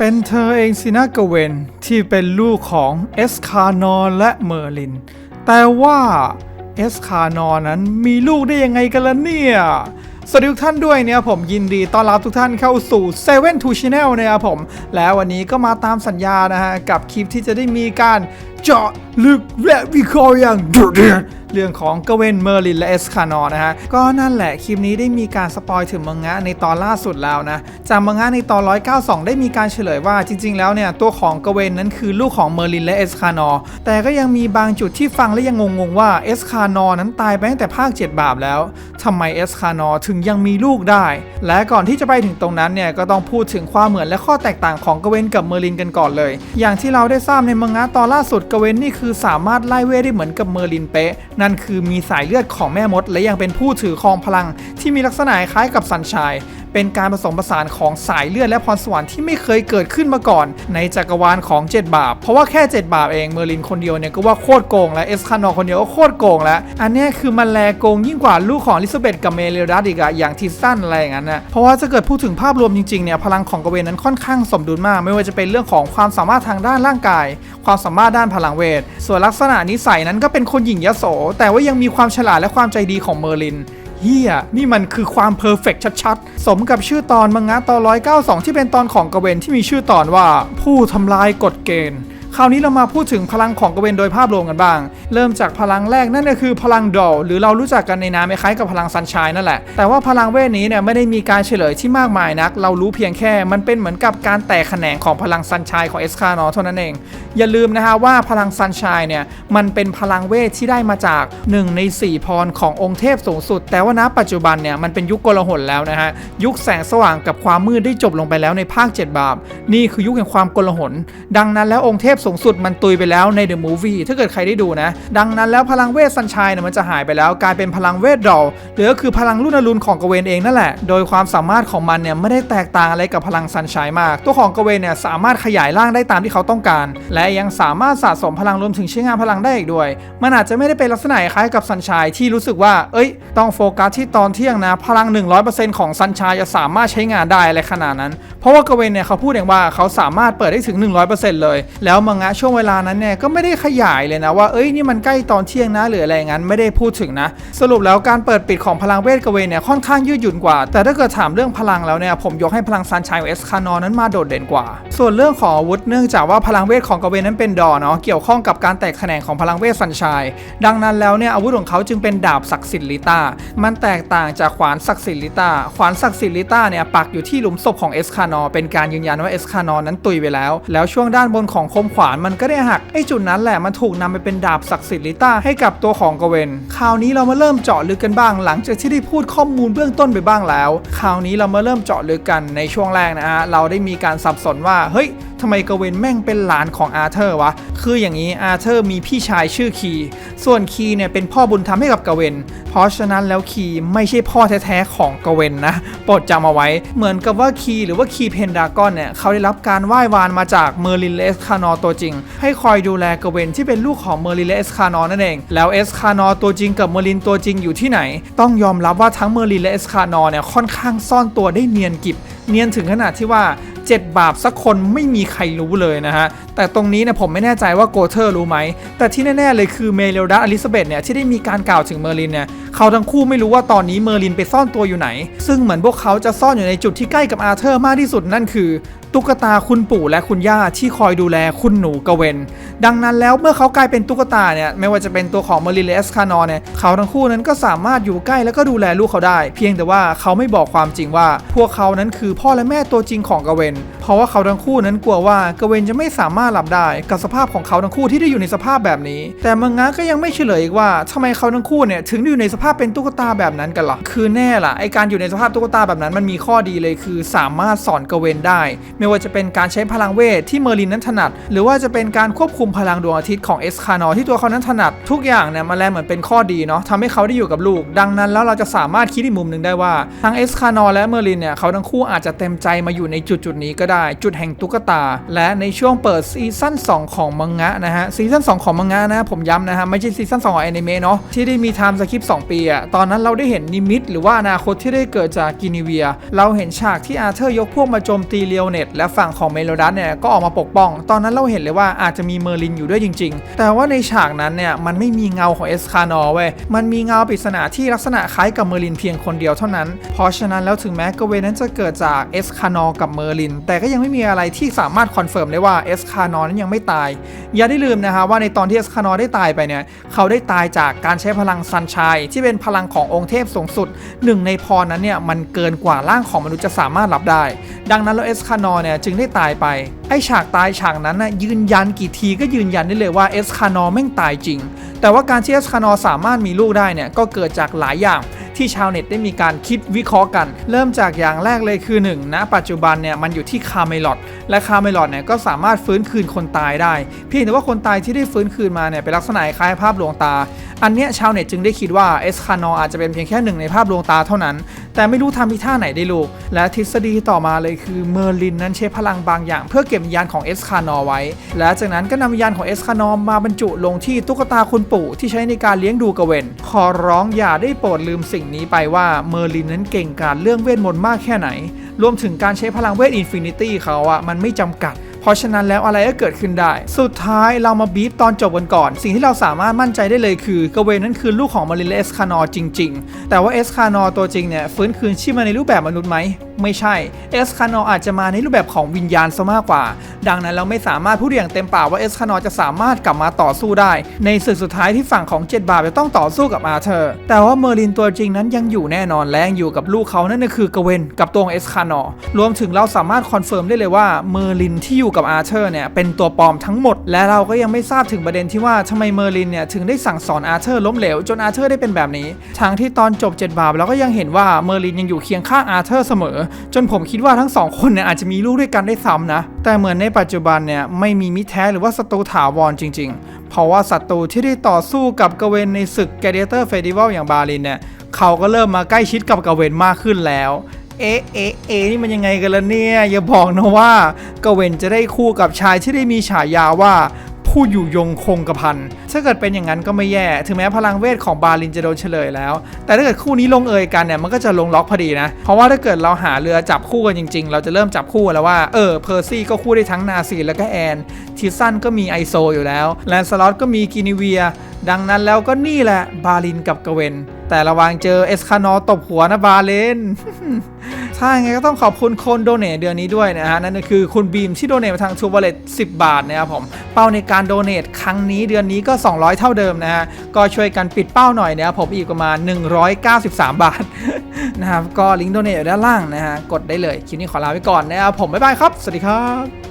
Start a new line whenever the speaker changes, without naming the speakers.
เป็นเธอเองสินะกเวนที่เป็นลูกของเอสคานอร์และเมอร์ลิน แต่ว่าเอสคานอร์นั้นมีลูกได้ยังไงกันล่ะเนี่ยสวัสดีทุกท่านด้วยเนี่ยผมยินดีต้อนรับทุกท่านเข้าสู่7 to Channel นะครับผม แล้ววันนี้ก็มาตามสัญญานะฮะ กับคลิปที่จะได้มีการ เจาะลึกและวิเคราะห์อย่างดุเดือดเรื่องของกเวนเมอร์ลินและเอสคานอนะฮะ ก็นั่นแหละ คลิปนี้ได้มีการสปอยถึงมังงะในตอนล่าสุดแล้วนะ จากมังงะในตอน 192 ได้มีการเฉลยว่าจริง ๆ แล้วเนี่ย ตัวของกเวนนั้นคือลูกของเมอร์ลินและเอสคานอแต่ก็ยังมีบางจุดที่ฟังและยังงงๆว่าเอสคานอร์นั้นตายไปตั้งแต่ภาค 7 บาปแล้วทำไมเอสคานอถึงยังมีลูกได้ และก่อนที่จะไปถึงตรงนั้นเนี่ยก็ต้องพูดถึงความเหมือนและข้อแตกต่างของกเวนกับเมอร์ลินกันก่อนเลย อย่างที่เราได้ทราบในมังงะตอนล่าสุดกเวนนี่คือสามารถไล่เวทได้เหมือนกับเมอร์ลินเป๊ะ นั่นคือมีสายเลือดของแม่มด และยังเป็นผู้ถือครองพลังที่มีลักษณะคล้ายกับสันชาย เป็นการผสมผสานของสายเลือดและพรสวรรค์ที่ไม่เคยเกิดขึ้นมาก่อน ในจักรวาลของ 7 บาป เพราะว่าแค่ 7 บาปเองเมอร์ลินคนเดียวเนี่ยก็ว่าโคตรโกงและเอสคานอคนเดียวก็โคตรโกงแล้ว อันนี้คือมันแลโกงยิ่งกว่าลูกของลิซาเบธกับเมเลรัสอีกอะอย่างทิสตันอะไรอย่างนั้นนะเพราะว่าจะเกิดพูดถึงภาพรวมจริงๆเนี่ยพลังของกเวนนั้นค่อนข้างสมดุลมาก ไม่ว่าจะเป็นเรื่องของความสามารถทางด้านร่างกาย ความสามารถด้านพลังเวท ส่วนลักษณะนิสัยนั้นก็เป็นคนหญิงยโส แต่ว่ายังมีความฉลาดและความใจดีของเมอร์ลิน เฮียนี่มันคือความเพอร์เฟกชัดๆ สมกับชื่อตอนมังงะตอน 192 ที่เป็นตอนของกเวนที่มีชื่อตอนว่าผู้ทำลายกฎเกณฑ์ คราวนี้เรามาพูดถึงพลังของกระเวนโดยภาพรวมกันบ้าง เริ่มจากพลังแรกนั่นก็คือพลังดอลหรือเรารู้จักกันในนามคล้ายกับพลังซันชายนั่นแหละ แต่ว่าพลังเวทนี้เนี่ยไม่ได้มีการเฉลยที่มากมายนัก เรารู้เพียงแค่มันเป็นเหมือนกับการแตกแขนงของพลังซันชายของเอสคาร์นอเท่านั้นเอง อย่าลืมนะฮะว่าพลังซันชายเนี่ยมันเป็นพลังเวทที่ได้มาจาก 1 ใน 4 พรขององค์เทพสูงสุด แต่ว่าณปัจจุบันเนี่ยมันเป็นยุคโกลาหลแล้วนะฮะยุคแสงสว่างกับความมืดได้จบลงไปแล้วในภาค 7 บาปนี่คือยุคแห่งความโกลาหลดังนั้นแล้วองค์เทพสูงสุดมันตุยไปแล้วในเดอะมูฟวี่ถ้าเกิดใครได้ดูนะ ดังนั้นแล้วพลังเวทซันชายเนี่ยมันจะหายไปแล้วกลายเป็นพลังเวทดอลหรือก็คือพลังรุ่นอรุณของกเวนเองนั่นแหละ โดยความสามารถของมันเนี่ยไม่ได้แตกต่างอะไรกับพลังซันชายมาก ตัวของกเวนเนี่ยสามารถขยายร่างได้ตามที่เขาต้องการ และยังสามารถสะสมพลังรวมถึงใช้งานพลังได้อีกด้วย มันอาจจะไม่ได้เป็นลักษณะคล้ายกับซันชายที่รู้สึกว่า เอ้ย ต้องโฟกัสที่ตอนเที่ยงนะ พลัง 100%ของซันชายจะสามารถใช้งานได้อะไรขนาดนั้น เพราะว่ากเวนเนี่ยเขาพูดเองว่าเขาสามารถเปิดได้ถึง 100%เลย แล้วมังงะช่วงเวลานั้นเนี่ยก็ไม่ได้ขยายเลยนะว่าเอ้ยนี่มันใกล้ตอนเที่ยงนะหรืออะไรอย่างนั้นไม่ได้พูดถึงนะ สรุปแล้วการเปิดปิดของพลังเวทกเวนเนี่ยค่อนข้างยืดหยุ่นกว่า แต่ถ้าเกิดถามเรื่องพลังแล้วเนี่ยผมยกให้พลังซันชายเอสคานอนนั้นมาโดดเด่นกว่า ส่วนเรื่องของอาวุธเนื่องจากว่าพลังเวทของกเวนนั้นเป็นดอเนาะเกี่ยวข้องกับการแตกแขนงของพลังเวทซันชาย ดังนั้นแล้วเนี่ยอาวุธของเขาจึงเป็นดาบศักดิ์สิทธิ์ลิตามันแตกต่างจากขวานศักดิ์สิทธิ์ลิตาขวานศักดิ์สิทธิ์ลิตาเนี่ยปักอยู่ที่หลุมศพของเอสคานอเป็นการยืนยันว่าเอสคานอนั้นตุยไปแล้ว แล้วช่วงด้านบนของคมขวานมันก็ได้หักไอ้จุดนั้นแหละมันถูกนำไปเป็นดาบศักดิ์สิทธิ์ลิตาให้กับตัวของกเวนคราวนี้เรามาเริ่มเจาะลึกกันบ้าง หลังจากที่ได้พูดข้อมูลเบื้องต้นไปบ้างแล้ว คราวนี้เรามาเริ่มเจาะลึกกันในช่วงแรกนะฮะเราได้มีการสับสนว่าเฮ้ยทำไมกเวนแม่งเป็นหลานของอาเธอร์วะ คืออย่างนี้อาเธอร์มีพี่ชายชื่อคี ส่วนคีเนี่ยเป็นพ่อบุญธรรมให้กับกเวน เพราะฉะนั้นแล้วคีไม่ใช่พ่อแท้ๆของกเวนนะ โปรดจำเอาไว้ เหมือนกับว่าคีหรือว่าคีเพนดากอนเนี่ยเขาได้รับการไหว้วานมาจากเมอร์ลินเลสคานอตัวจริง ให้คอยดูแลกเวนที่เป็นลูกของเมอร์ลินเลสคานอนั่นเอง แล้วเอสคานอตัวจริงกับเมอร์ลินตัวจริงอยู่ที่ไหน ต้องยอมรับว่าทั้งเมอร์ลินและเอสคานอเนี่ยค่อนข้างซ่อนตัวได้เนียนกิบ เนียนถึงขนาดที่ว่า 7 บาปสักคนไม่มีใครรู้เลยนะฮะ แต่ตรงนี้เนี่ยผมไม่แน่ใจว่าโกเทอร์รู้ไหม แต่ที่แน่ๆเลยคือเมเลดัสอลิซาเบธเนี่ยที่ได้มีการกล่าวถึงเมอร์ลินเนี่ยเขาทั้งคู่ไม่รู้ว่าตอนนี้เมอร์ลินไปซ่อนตัวอยู่ไหน ซึ่งเหมือนพวกเขาจะซ่อนอยู่ในจุดที่ใกล้กับอาเธอร์มากที่สุดนั่นคือตุ๊กตาคุณปู่และคุณย่าที่คอยดูแลคุณหนูกเวน ดังนั้นแล้วเมื่อเขากลายเป็นตุ๊กตาเนี่ยไม่ว่าจะเป็นตัวของเมอร์ลินแลสคานอนเนี่ยเขาทั้งคู่นั้นก็สามารถอยู่ใกล้แล้วก็ดูแลลูกเขาได้ เพียงแต่ว่าเขาไม่บอกความจริงว่า พวกเขานั้นคือพ่อและแม่ตัวจริงของกเวน เพราะว่าเขาทั้งคู่นั้นกลัวว่ากเวนจะไม่สามารถหลับได้กับสภาพของเขาทั้งคู่ที่ได้อยู่ในสภาพแบบนี้ แต่มังงะก็ยังไม่เฉลยอีกว่าทำไมเขาทั้งคู่เนี่ยถึงอยู่ในสภาพเป็นตุ๊กตาแบบนั้นกันล่ะคือแน่ล่ะไอการอยู่ในสภาพตุ๊กตาแบบนั้นมันมีข้อดีเลยคือสามารถสอนกเวนได้ไม่ว่าจะเป็นการใช้พลังเวทที่เมอร์ลินนั้นถนัด หรือว่าจะเป็นการควบคุมพลังดวงอาทิตย์ของเอสคานอที่ตัวเขานั้นถนัด ทุกอย่างเนี่ยมันแลเหมือนเป็นข้อดีเนาะทำให้เขาได้อยู่กับลูก ดังนั้นแล้วเราจะสามารถคิดอีกมุมหนึ่งได้ว่าทั้งเอสคานอและเมอร์ลินเนี่ยเขาทั้งคู่อาจจะเต็มใจมาอยู่ในจุดจุดนี้ก็ได้ จุดแห่งตุ๊กตา และในช่วงเปิดซีซั่น2 ของมังงะนะฮะซีซั่น2ของมังงะนะผมย้ำนะฮะไม่ใช่ซีซั่น2ของแอนิเมะเนาะที่ได้มีไทม์สคริปต์2ปีอะตอนนั้นเราได้เห็นนิมิต หรือว่าอนาคตที่ได้เกิดจากกินิเวีย เราเห็นฉากที่อาเธอร์ยกพวกมาโจมตีเลียวเน็ตและฝั่งของเมโลดัสเนี่ยก็ออกมาปกป้อง ตอนนั้นเราเห็นเลยว่าอาจจะมีเมอร์ลินอยู่ด้วยจริง ๆ แต่ว่าในฉากนั้นเนี่ยมันไม่มีเงาของเอสคานอเว้ยมันมีเงาปริศนาที่ลักษณะคล้ายกับเมอร์ลินเพียงคนเดียวเท่านั้น เพราะฉะนั้นแล้วถึงแม้กเวนนั้นจะเกิดจากเอสคานอกับเมอร์ลิน แต่ก็ยังไม่มีอะไรที่สามารถคอนเฟิร์มได้ว่าเอสคานอนั้นยังไม่ตาย อย่าได้ลืมนะฮะว่าในตอนที่เอสคานอได้ตายไปเนี่ยเขาได้ตายจากการใช้พลังซันชัยที่เป็นพลังขององค์เทพสูงสุดหนึ่งในพรนั้นเนี่ยมันเกินกว่าร่างของมนุษย์จะสามารถรับได้ ดังนั้นแล้วเอสคานอเนี่ยจึงได้ตายไป ไอฉากตายฉากนั้นน่ะยืนยันกี่ทีก็ยืนยันได้เลยว่าเอสคานอแม่งตายจริง แต่ว่าการที่เอสคานอสามารถมีลูกได้เนี่ยก็เกิดจากหลายอย่างที่ชาวเน็ตได้มีการคิดวิเคราะห์กัน เริ่มจากอย่างแรกเลยคือ1นงณปัจจุบันเนี่ยมันอยู่ที่คาเมลอดและคาเมลอดเนี่ยก็สามารถฟื้นคืนคนตายได้ เพียงแต่ว่าคนตายที่ได้ฟื้นคืนมาเนี่ยเป็นลักษณะคล้ายภาพลวงตา อันเนี้ยชาวเน็ตจึงได้คิดว่าเอสคานออาจจะเป็นเพียงแค่หนึ่งในภาพลวงตาเท่านั้น แต่ไม่รู้ทำพิท่าไหนได้ลูก และทฤษฎีต่อมาเลยคือเมอร์ลินนั้นใช้พลังบางอย่าง เพื่อเก็บวิญญาณของเอสคานอไว้ และจากนั้นก็นำวิญญาณของเอสคานอมาบรรจุลงที่ตุ๊กตาคุณปู่ที่ใช้ในการเลี้ยงดูกเวน ขอร้องอย่าได้โปรดลืมสิ่งนี้ไปว่าเมอร์ลินนั้นเก่งกาจเรื่องเวทมนต์มากแค่ไหน รวมถึงการใช้พลังเวทอินฟินิตี้เขาอะมันไม่จำกัด ราะฉะนั้นแล้วอะไรก็เกิดขึ้นได้ สุดท้ายเรามาบีฟตอนจบกันก่อน สิ่งที่เราสามารถมั่นใจได้เลยคือกเวนนั้นคือลูกของมาริเลสคานอจริง ๆ แต่ว่าเอสคานอตัวจริงเนี่ยฟื้นคืนชีพมาในรูปแบบมนุษย์ไหม ไม่ใช่เอสคานออาจจะมาในรูปแบบของวิญญาณซะมากกว่า ดังนั้นเราไม่สามารถพูดอย่างเต็มปากว่าเอสคานอจะสามารถกลับมาต่อสู้ได้ ในศึกสุดท้ายที่ฝั่งของเจ็ดบาปจะต้องต่อสู้กับอาเธอร์ แต่ว่าเมอร์ลินตัวจริงนั้นยังอยู่แน่นอนและยังอยู่กับลูกเขานั่นก็คือกเวนกับตัวเอสคานอรวมถึงเราสามารถคอนเฟิร์มได้เลยว่าเมอร์ลินที่อยู่กับอาเธอร์เนี่ยเป็นตัวปลอมทั้งหมด และเราก็ยังไม่ทราบถึงประเด็นที่ว่าทำไมเมอร์ลินเนี่ยถึงได้สั่งสอนอาเธอร์ล้มเหลวจนอาเธอร์ได้เป็นแบบนี้ ทางที่ตอนจบเจ็ดบาปเราก็ยังเห็นว่าเมอร์ลินยังอยู่เคียงข้างอาเธอร์เสมอจนผมคิดว่าทั้งสองคนเนี่ยอาจจะมีลูกด้วยกันได้ซ้ำนะ แต่เหมือนในปัจจุบันเนี่ยไม่มีมิตรแท้หรือว่าศัตรูถาวรจริง ๆ เพราะว่าศัตรูที่ได้ต่อสู้กับกเวนในศึกแกเดเตอร์เฟสติวัลอย่างบาลินเนี่ยเขาก็เริ่มมาใกล้ชิดกับกเวนมากขึ้นแล้วเอ๊ะเอ๊ะเอ๊ะนี่มันยังไงกันล่ะเนี่ย อย่าบอกนะว่ากเวนจะได้คู่กับชายที่ได้มีฉายาว่า ผู้อยู่ยงคงกระพันถ้าเกิดเป็นอย่างนั้นก็ไม่แย่ ถึงแม้พลังเวทของบาลินจะโดนเฉลยแล้ว แต่ถ้าเกิดคู่นี้ลงเอยกันเนี่ยมันก็จะลงล็อกพอดีนะ เพราะว่าถ้าเกิดเราหาเรือจับคู่กันจริง ๆ เราจะเริ่มจับคู่แล้วว่าเออเพอร์ซี่ก็คู่ได้ทั้งนาซีแล้วก็แอนทิสันก็มีไอโซอยู่แล้วแลนสล็อตก็มีกินิเวีย ดังนั้นแล้วก็นี่แหละบาลินกับกเวน แต่ระวังเจอเอสคานอตบหัวนะบาเลนถ้าอย่างไงก็ต้องขอบคุณคนโดเนทเดือนนี้ด้วยนะฮะ นั่นก็คือคุณบีมที่โดเนทมาทางทูบ l เลต10บาทนะครับผม เป้าในการโดเนทครั้งนี้เดือนนี้ก็ 200 เท่าเดิมนะฮะ ก็ช่วยกันปิดเป้าหน่อยนะครับผมอีกประมาณ 193 บาทนะครับก็ลิงก์โดเนทอยู่ด้านล่างนะฮะกดได้เลยคลิปนี้ขอลาไปก่อนนะครับผมบ๊ายบายครับ สวัสดีครับ